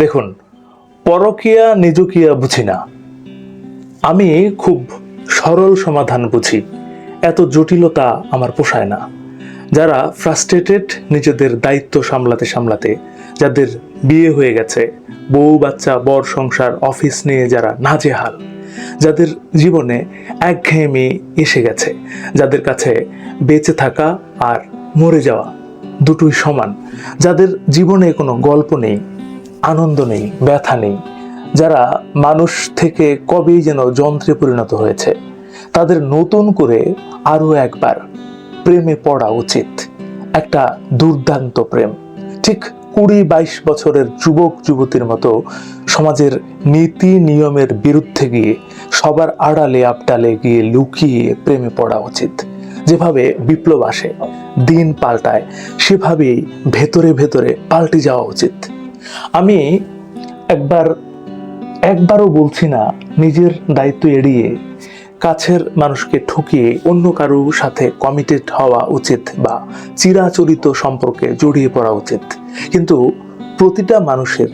দেখুন, পরকিয়া নিজকিয়া বুঝি না। আমি খুব সরল সমাধান বুঝি, এত জটিলতা আমার পোষায় না। যারা ফ্রাস্ট্রেটেড নিজেদের দায়িত্ব সামলাতে সামলাতে, যাদের বিয়ে হয়ে গেছে, বউ, বাচ্চা, বর, সংসার অফিস নিয়ে যারা নাজেহাল, যাদের জীবনে একঘেয়েমি এসে গেছে, যাদের কাছে বেঁচে থাকা আর মরে যাওয়া দুটোই সমান, যাদের জীবনে কোনো গল্প নেই আনন্দ নেই, ব্যথা নেই। যারা মানুষ থেকে কবেই যেন যন্ত্রে পরিণত হয়েছে, তাদের নতুন করে আরও একবার প্রেমে পড়া উচিত। একটা দুর্দান্ত প্রেম। ঠিক কুড়ি বাইশ বছরের যুবক, যুবতীর মতো সমাজের নীতি নিয়মের বিরুদ্ধে গিয়ে সবার আড়ালে আপটালে গিয়ে লুকিয়ে প্রেমে পড়া উচিত। যেভাবে বিপ্লব আসে, দিন পাল্টায়, সেভাবেই ভেতরে ভেতরে পাল্টে যাওয়া উচিত। আমি একবার, একবারও বলছি না, নিজের দায়িত্ব এড়িয়ে কাছের মানুষকে ঠকিয়ে অন্য কারোর সাথে কমিটেড হওয়া উচিত বা চিরাচরিত সম্পর্কে জড়িয়ে পড়া উচিত। কিন্তু প্রতিটা মানুষের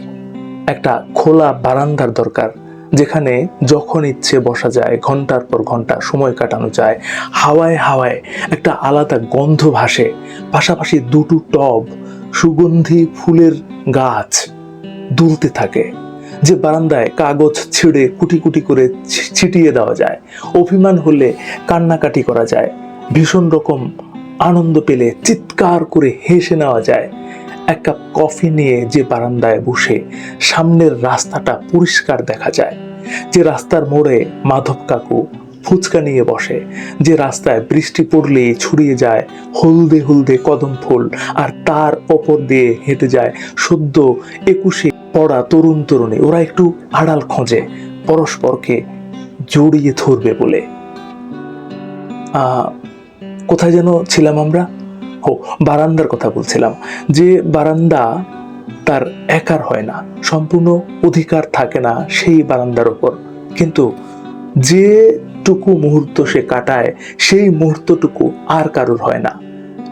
একটা খোলা বারান্দার দরকার, যেখানে যখন ইচ্ছে বসা যায়, ঘণ্টার পর ঘণ্টা সময় কাটানো যায়, হাওয়ায় হাওয়ায় একটা আলাদা গন্ধ ভাসে, পাশাপাশি দুটো টব সুগন্ধি ফুলের গাছ দুলতে থাকে, যে বারান্দায় কাগজ ছিঁড়ে কুটি কুটি করে ছিটিয়ে দেওয়া যায়। অভিমান হলে কান্নাকাটি করা যায়। ভীষণ রকম আনন্দ পেলে চিৎকার করে হেসে নেওয়া যায়। এক কাপ কফি নিয়ে যে বারান্দায় বসে, সামনের রাস্তাটা পরিষ্কার দেখা যায়। যে রাস্তার মোড়ে মাধব কাকু ফুচকা নিয়ে বসে, যে রাস্তায় বৃষ্টি পড়লেই ছড়িয়ে যায় হলদে হলদে কদম ফুল, আর তার ওপর দিয়ে হেঁটে যায় সদ্য একুশে পড়া তরুণ তরুণী। ওরা একটু আড়াল খোঁজে, পরস্পরকে জড়িয়ে ধরবে বলে। কোথায় যেন ছিলাম আমরা? ও, বারান্দার কথা বলছিলাম, যে বারান্দা তার একার হয় না, সম্পূর্ণ অধিকার থাকে না সেই বারান্দার ওপর। কিন্তু যেটুকু মুহূর্ত সে কাটায়, সেই মুহূর্তটুকু আর কারুর হয় না।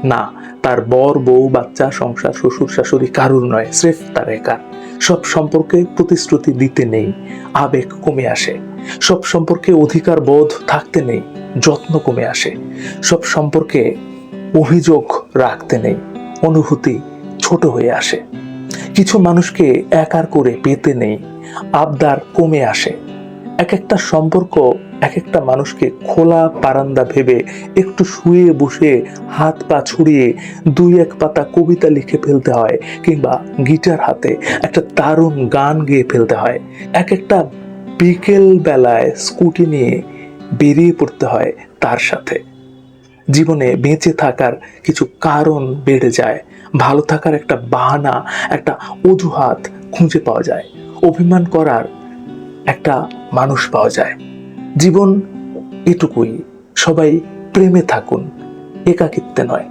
না, তার বর, বউ, বাচ্চা, সংসার, শ্বশুর, শাশুড়ি কারুর নয়, স্রেফ তার একার। সব সম্পর্কে প্রতিশ্রুতি দিতে নেই, আবেগ কমে আসে। সব সম্পর্কে অধিকার বোধ থাকতে নেই, যত্ন কমে আসে। সব সম্পর্কে অভিযোগ রাখতে নেই, অনুভূতি ছোট হয়ে আসে। কিছু মানুষকে একার করে পেতে নেই, আবদার কমে আসে। এক একটা সম্পর্ক এক একটা মানুষকে খোলা বারান্দা ভেবে একটু শুয়ে বসে হাত পা ছুড়িয়ে দুই এক পাতা কবিতা লিখে ফেলতে হয় কিংবা গিটার হাতে একটা দারুণ গান গেয়ে ফেলতে হয়। এক একটা বিকেল বেলায় স্কুটি নিয়ে বেরিয়ে পড়তে হয় তার সাথে। জীবনে বেঁচে থাকার কিছু কারণ বেড়ে যায়। ভালো থাকার একটা বাহানা, একটা অজুহাত খুঁজে পাওয়া যায়। অভিমান করার একটা মানুষ পাওয়া যায়। জীবন এটুকুই। সবাই প্রেমে থাকুন, একাকিত্বে নয়।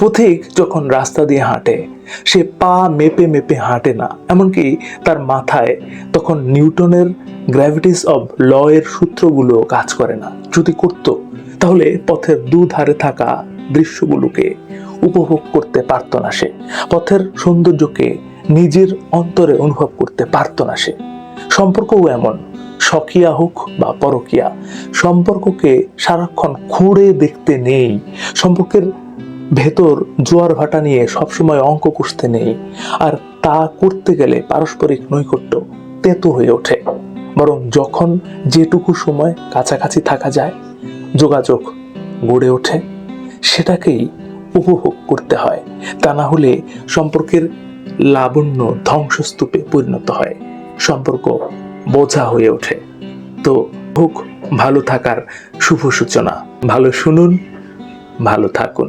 পথিক যখন রাস্তা দিয়ে হাঁটে, সে পা মেপে মেপে হাঁটে না। এমনকি তার মাথায় তখন নিউটনের গ্র্যাভিটিস অব ল এর সূত্রগুলো কাজ করে না। যদি করত, তাহলে পথের দুধারে থাকা দৃশ্যগুলোকে উপভোগ করতে পারত না সে। পথের সৌন্দর্যকে নিজের অন্তরে অনুভব করতে পারত না সে। সম্পর্কও এমন, স্বকীয়া হোক বা পরকীয়া। সম্পর্ককে সারাক্ষণ খুঁড়ে দেখতে নেই। সম্পর্কের ভেতর জোয়ার ভাটা নিয়ে সবসময় অঙ্ক কষতে নেই। আর তা করতে গেলে পারস্পরিক নৈকট্য তেতো হয়ে ওঠে। বরং যখন যেটুকু সময় কাছাকাছি থাকা যায়, যোগাযোগ গড়ে ওঠে। সেটাকেই উপভোগ করতে হয়। তা না হলে সম্পর্কের লাবণ্য ধ্বংসস্তূপে পরিণত হয়। সম্পর্ক বোঝা হয়ে ওঠে। তো হোক ভালো থাকার শুভ সূচনা। ভালো শুনুন ভালো থাকুন।